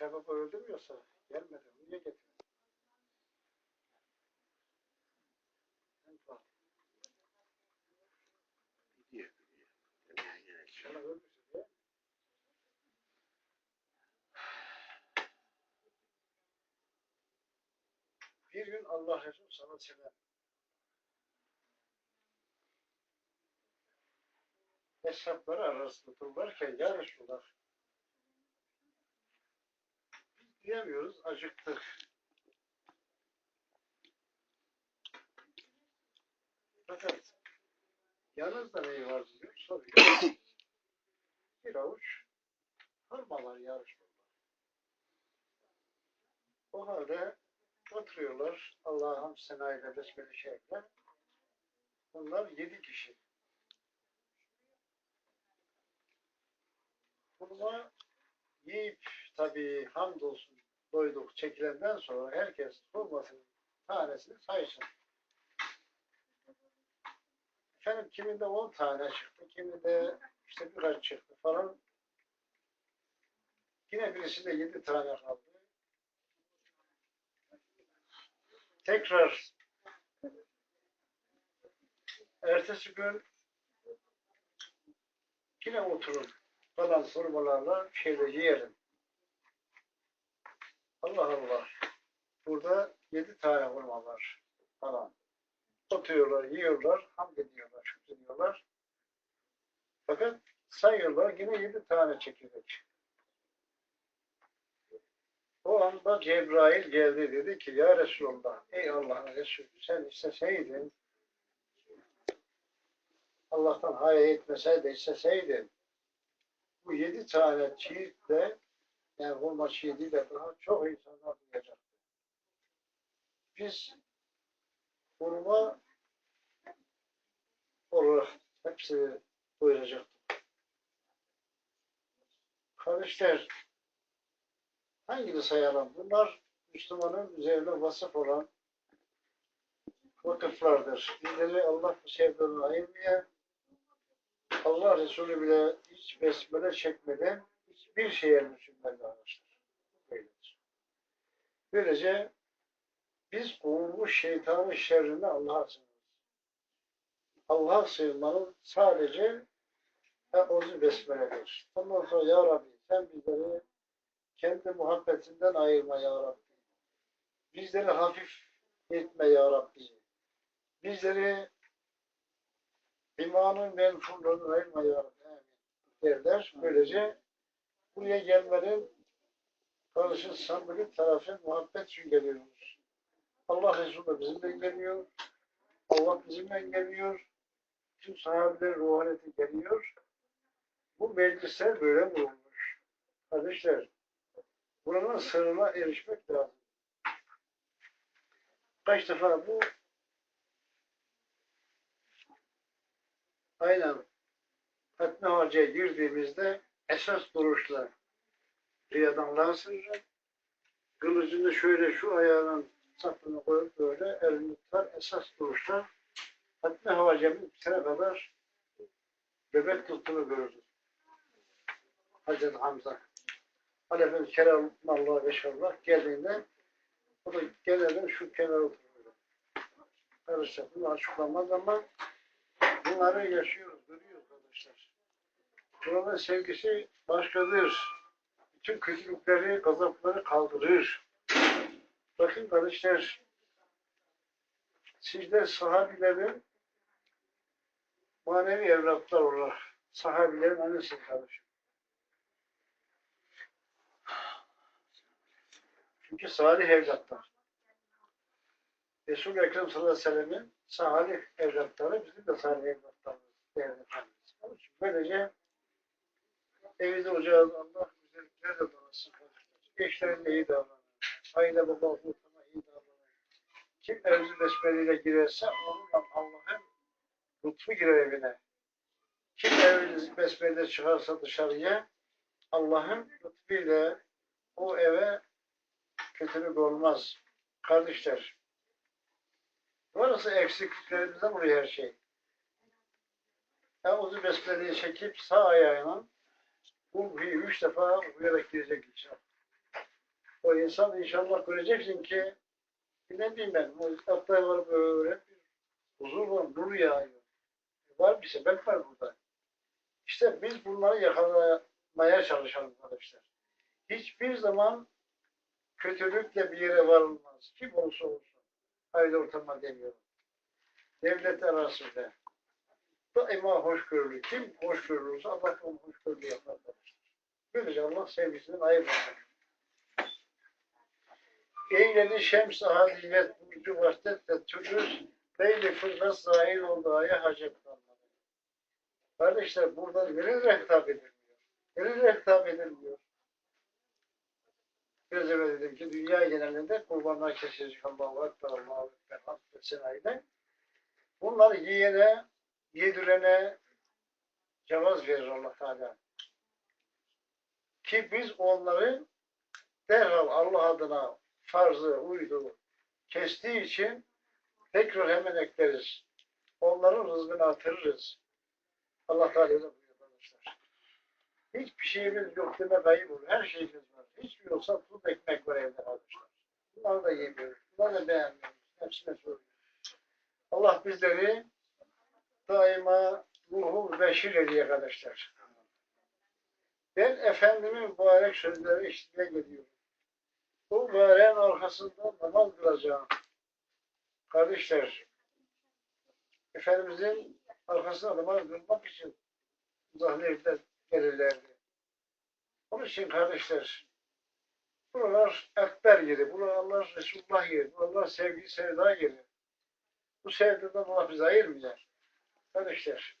Baba öldürmüyorsa gelmedi. Niye. Demeye gerek yok. İnşallah ölmesin diye. Bir gün Allah Resulü ve sellem hesapları arasında dururlarken ya Resulullah biz diyemiyoruz acıktık. Fakat yanınızda neyi var diyor soruyor. bir avuç hurmalar ya Resulullah. O halde oturuyorlar Allah'ın senayla besmele şerifle. Bunlar yedi kişi. Hurma yiyip tabii hamdolsun doyduk çekilenden sonra herkes hurmasının tanesini saysın. Efendim kiminde on tane çıktı, kiminde işte birkaç çıktı falan. Yine birisinde yedi tane kaldı. Tekrar ertesi gün yine oturun kalan sormalarla şeyde yiyelim. Allah Allah. Burada yedi tane hurma var falan. Oturuyorlar, yiyorlar, hamd ediyorlar, şükrediyorlar. Fakat sayıyorlar yine yedi tane çekirdek. O anda Cebrail geldi dedi ki ya Resulallah ey Allah'ın Resulü sen isteseydin Allah'tan hayal etmeseydi isteseydin bu yedi tane çiğitle yani hurma çiğidiyle daha çok insanlar duyacaktı. Biz hurma olarak hepsini doyuracaktık. Kardeşler hangini sayalım? Bunlar Müslümanın üzerine vasıf olan vakıflardır. Bizleri Allah bu sevdiğini ayırmaya Allah Resulü bile hiç besmele çekmeden hiçbir şeye Müslüman davranışlar. Böyledir. Böylece biz kovulmuş şeytanın şerrine Allah'a sığınırız. Allah'a sığınmanın sadece Eûzü Besmele'dir. Ondan sonra Ya Rabbi sen bizleri kendi muhabbetinden ayırma Ya Rabbi. Bizleri hafif etme Ya Rabbi. Bizleri imanın menfurlarından ayırma Ya Rabbi. Derler. Böylece buraya gelmenin karşı samimi tarafı muhabbet için geliyoruz. Allah Resulü bizimle geliyor. Allah bizimle geliyor. Tüm sahabeler ruhaniyeti geliyor. Bu meclisler böyle bulunmuş. Kardeşler, buranın sırrına erişmek lazım. Kaç defa bu aynen Fatma Hoca'ya girdiğimizde esas duruşla riyadan lansırır. Kılıcını şöyle şu ayağının sapını koyup böyle elini tutar esas duruşta Fatma Hoca'nın bir sene kadar bebek tuttuğunu görürdüm. Hazreti Hamza. Alef'in Kerem-Allah Beşallah geldiğinde o da genelde şu kenara oturuyor. Karışacak. Bunu açıklamaz ama bunları yaşıyoruz. Buranın sevgisi başkadır. Bütün kötülükleri, gazapları kaldırır. Bakın kardeşler, sizler sahabilerin manevi evlatlar olarak sahabilerin annesi kardeşim. Çünkü salih evlatlar. Resul-i Ekrem sallallahu aleyhi ve sellem'in salih evlatları bizim de salih evlatlarımız. Böylece evinde ocağız Allah güzelliklerle donasın. Eşlerinde iyi davranın. Aile baba ortama iyi davranın. Kim evli besmeleyle girerse onunla Allah'ın lütfu girer evine. Kim evli besmeleyle çıkarsa dışarıya Allah'ın lütfuyla o eve kötülük olmaz. Kardeşler, varsa eksikliklerimizden buraya her şey. Eûzü Besmele'yi çekip sağ ayağına bu üç defa uyarak girecek inşallah. insan inşallah göreceksin ki ne diyeyim ben, o hatta var böyle bir huzur var, nur yağıyor. Var bir sebep var burada. İşte biz bunları yakalamaya çalışalım arkadaşlar. Hiçbir zaman kötülükle bir yere varılmaz. Kim olursa olsun. Aile ortama demiyorum. Devlet arasında. Daima hoşgörülü. Kim hoşgörülürse Allah onu hoşgörülü yapar. Böylece Allah sevgisinden ayırmaz. Eyledi şems ahadiyet burcu vastet tüdüz Leyli fırsat zahir oldu aya hacet kalmadı. Kardeşler burada nereye hitap edilmiyor? Nereye hitap edilmiyor? Biraz evvel dedim ki dünya genelinde kurbanlar kesilecek Allahu Ekber, Allahu Ekber, ve Sena'yla. Bunları yiyene, yedirene cevaz verir Allah Teala. Ki biz onları derhal Allah adına farzı, uydu kestiği için tekrar hemen ekleriz. Onların rızkını artırırız. Allah Teala öyle buyuruyor arkadaşlar. Hiçbir şeyimiz yok deme kayıp olur. Her şeyimiz var. Hiçbir yoksa tuz ekmek var evde arkadaşlar. Bunları da yemiyoruz. Bunları da beğenmiyoruz. Hepsine soruyoruz. Allah bizleri daima ruhu beşir ediyor arkadaşlar. Ben Efendimin mübarek sözleri işitmeye geliyorum. Bu mübareğin arkasında namaz kılacağım. Kardeşler, Efendimizin arkasında namaz kılmak için evler gelirlerdi. Onun için kardeşler, buralar ekber yeri, buralar Resulullah yeri, buralar sevgi, sevda yeri. Bu sevgiden Allah bizi ayırmıyor. Kardeşler,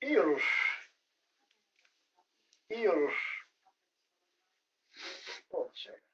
iyi olur. İyi olur. Olacak.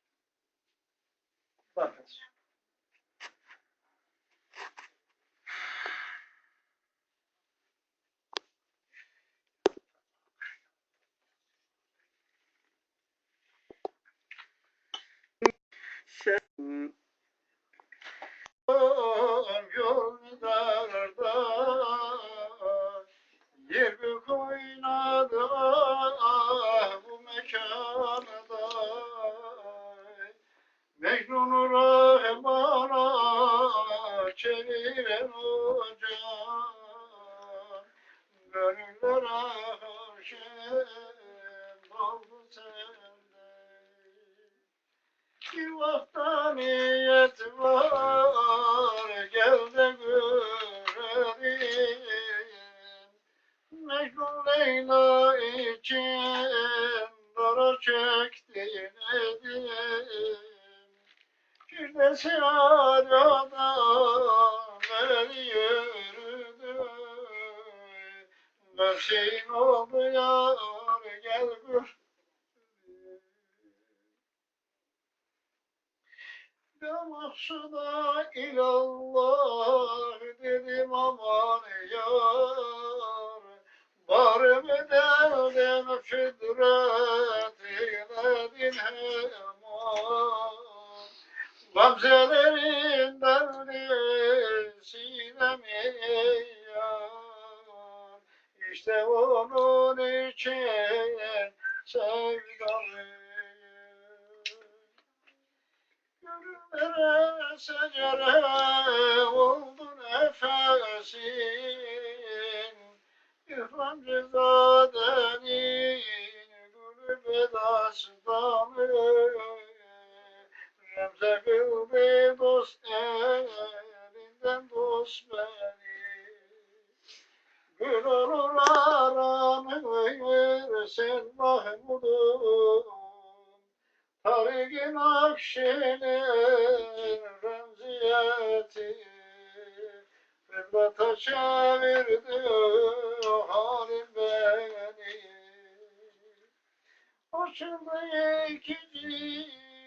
Firdevs-i Ala'da beni yürüdü Mevşeyin oldu yar gel gör. Ya mahsuda ilallah dedim aman yar Bari mi derdim fidret eyledin heman Gamzelerinden sinemi yar. İşte onun için sevdalıyım. Gönüllere secere oldu nefesin. İhram cezadenin gülü bedastanı Remze kıldı dost elinden dost beni Gül olur aramı sen Mahmud'um Tarikin Akşener remziyeti Fırlata çevirdi halim beni. Açıldı iki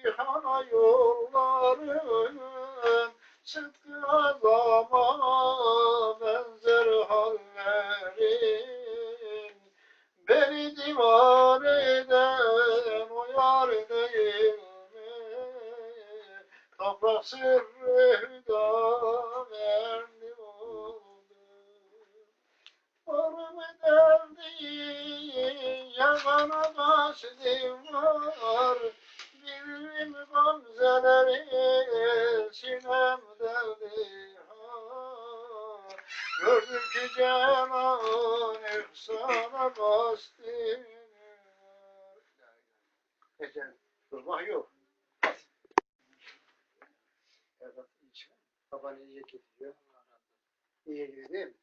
cihana yollarım Sıdkı azama benzer hallerim Beni divan eden o yar değil mi? Toprak sırrı hüda verdi oldu. Varımı deldi yalan sana kastim var Bildim gamzeleri sinemde ha Gördüm ki cemal ihsana var Ecel durmak yok. Evet, içine. Babanı iyice getiriyor. İyi gidiyor değil mi?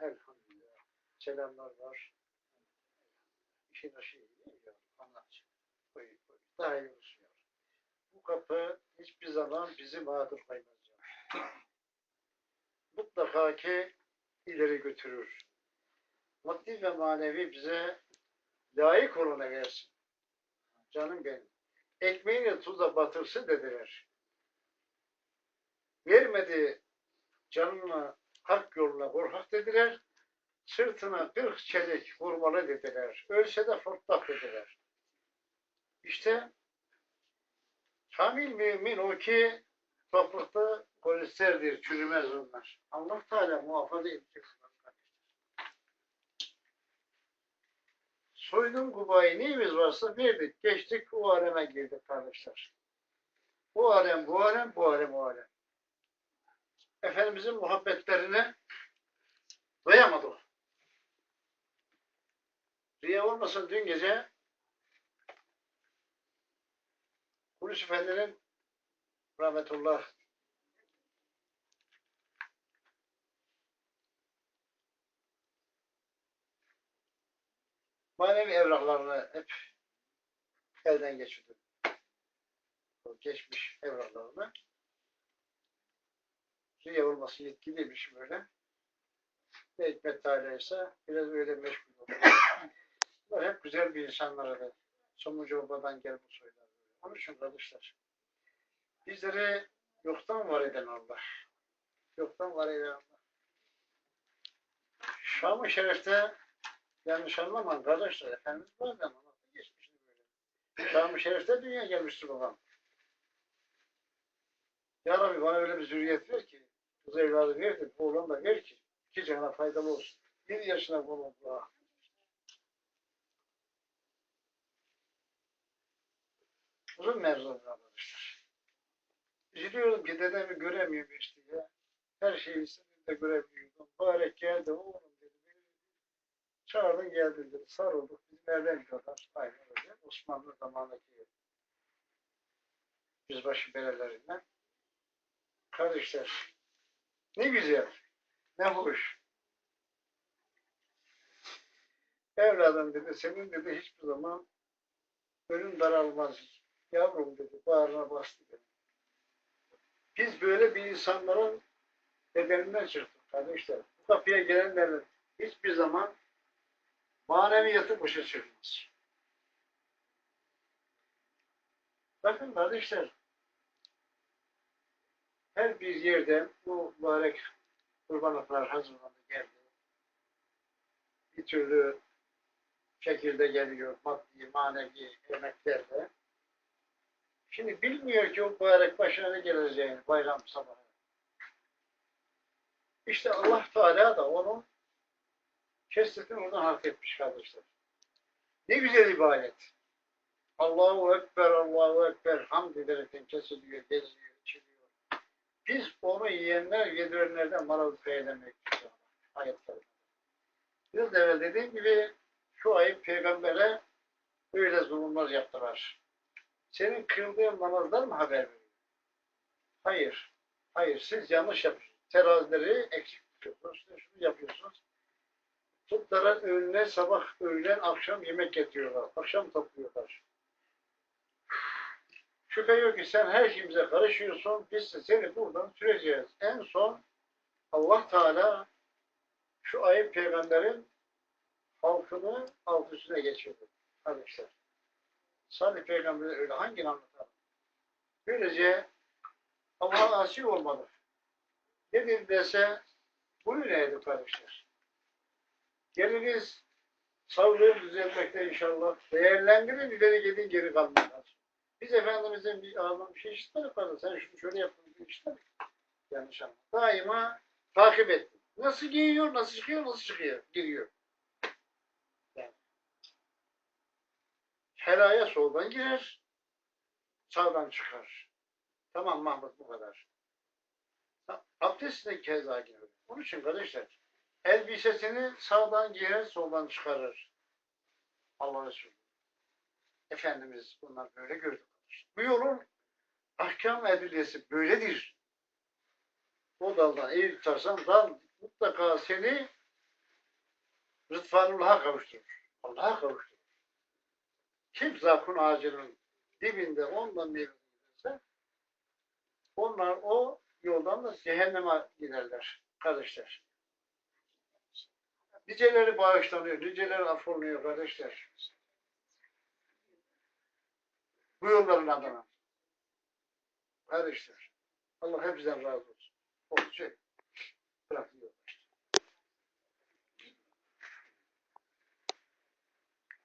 Elhamdülillah. Selamlar var. İşin aşı iyi değil mi? ya? Anlat. Koy, koy. Daha iyi kapı hiçbir zaman bizi mağdur koymaz. ya. Mutlaka ki ileri götürür. Maddi ve manevi bize layık olana versin. Canım benim. Ekmeğini tuza batırsın dediler. Vermedi canına hak yoluna korkak dediler. Sırtına kırk çelik vurmalı dediler. Ölse de fortlak dediler. İşte kamil mümin o ki toprakta polisterdir, çürümez onlar. Allah Teala muhafaza edecek. Soydum kubayı neyimiz varsa verdik. Geçtik o aleme girdik kardeşler. Bu alem bu alem, bu alem o alem. Efendimizin muhabbetlerine doyamadık. Riya olmasın dün gece Hulusi Efendi'nin rahmetullah manevi evraklarını hep elden geçirdim. O geçmiş evraklarını. Riya olması yetkiliymiş böyle. Ve Hikmet Teala ise biraz öyle meşgul oldu. Bunlar hep güzel bir insanlar öyle. Somucu babadan gelmiş soylar. Onun için kardeşler. Bizleri yoktan var eden Allah. Yoktan var eden Allah. Şam-ı Şerif'te yanlış anlamayın kardeşler. Efendimiz bazen anlattı geçmişini böyle. Şam-ı Şerif'te dünya gelmiştir babam. Ya Rabbi bana öyle bir zürriyet ver ki kız evladı ver de oğlan da ver ki iki cana faydalı olsun. Bir yaşına bulundu. Uzun mevzu arkadaşlar. Üzülüyorum ki dedemi göremiyorum işte ya. Her şeyi istediğimde görebiliyordum. Mübarek geldi oğlum dedi. Çağırdın geldin dedi. Sarıldık. Biz nereden gidiyorlar? Aynen öyle. Osmanlı zamanındaki yüzbaşı berelerinden. Kardeşler ne güzel. Ne hoş. Evladım dedi, senin dedi hiçbir zaman önün daralmaz. Yavrum dedi, bağrına bastı dedi. Biz böyle bir insanların bedeninden çıktık kardeşler. Bu kapıya gelenlerin hiçbir zaman maneviyatı boşa çıkmaz. Bakın kardeşler, her bir yerde bu mübarek kurbanlıklar hazırlandı geldi. Bir türlü şekilde geliyor maddi, manevi emeklerle. Şimdi bilmiyor ki o mübarek başına ne geleceğini bayram sabahı. İşte Allah Teala da onun kesretini oradan hak etmiş kardeşler. Ne güzel ibadet. Allahu Ekber, Allahu Ekber hamd ederekten kesiliyor, geziyor, içiliyor. Biz onu yiyenler, yedirenlerden maralık eylemek ayetler. Biraz evvel dediğim gibi şu ayıp peygambere öyle zulümler yaptılar. Senin kıldığın namazlar mı haber veriyor? Hayır. Hayır. Siz yanlış yapıyorsunuz. Terazileri eksik tutuyorsunuz. Şunu yapıyorsunuz. Putların önüne sabah, öğlen, akşam yemek getiriyorlar. Akşam topluyorlar. Şüphe yok ki sen her şeyimize karışıyorsun. Biz de seni buradan süreceğiz. En son Allah Teala şu ayıp peygamberin halkını alt üstüne geçirdi. Kardeşler. Salih peygamber öyle hangi anlatalım? Böylece Allah'a asi olmalı. Nedir dese buyur neydi kardeşler? Geliniz sağlığı düzeltmekte inşallah. Değerlendirin ileri gidin geri kalmayacağız. Biz Efendimiz'in bir ağzından bir şey işitmedik fazla. Sen şunu şöyle yapın bir işitmedik. Yanlış anladım. Daima takip ettim. Nasıl giyiyor, nasıl çıkıyor, nasıl çıkıyor, giriyor. Helaya soldan girer, sağdan çıkar. Tamam Mahmut bu kadar. Abdest de keza gibi. Onun için kardeşler, elbisesini sağdan giyer, soldan çıkarır. Allah Resulü. Efendimiz bunlar böyle gördü. Bu yolun ahkam edilesi böyledir. O daldan eğil tutarsan dal mutlaka seni rıdvanullah'a kavuşturur. Allah'a kavuşturur. Kim zakun ağacının dibinde ondan meyve giderse onlar o yoldan da cehenneme giderler kardeşler. Niceleri bağışlanıyor, niceleri affolunuyor kardeşler. Bu yolların adına. Kardeşler. Allah hepsinden razı olsun. Olacak.